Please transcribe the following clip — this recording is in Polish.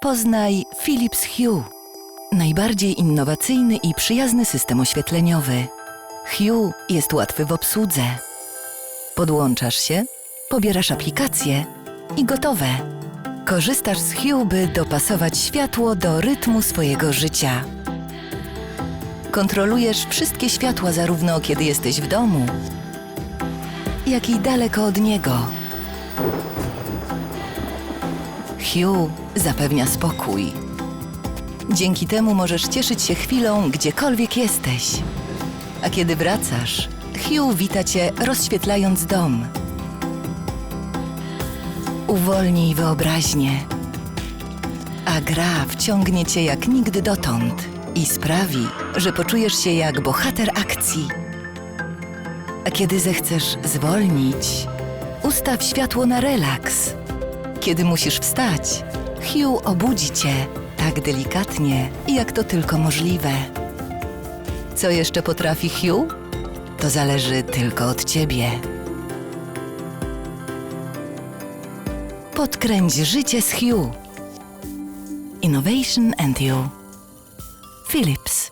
Poznaj Philips Hue. Najbardziej innowacyjny i przyjazny system oświetleniowy. Hue jest łatwy w obsłudze. Podłączasz się, pobierasz aplikację i gotowe. Korzystasz z Hue, by dopasować światło do rytmu swojego życia. Kontrolujesz wszystkie światła zarówno kiedy jesteś w domu, jak i daleko od niego. Hue zapewnia spokój. Dzięki temu możesz cieszyć się chwilą, gdziekolwiek jesteś. A kiedy wracasz, Hue wita cię rozświetlając dom. Uwolnij wyobraźnię, a gra wciągnie cię jak nigdy dotąd i sprawi, że poczujesz się jak bohater akcji. A kiedy zechcesz zwolnić, ustaw światło na relaks. Kiedy musisz wstać, Hugh obudzi cię tak delikatnie, jak to tylko możliwe. Co jeszcze potrafi Hugh? To zależy tylko od ciebie. Podkręć życie z Hugh. Innovation and You. Philips.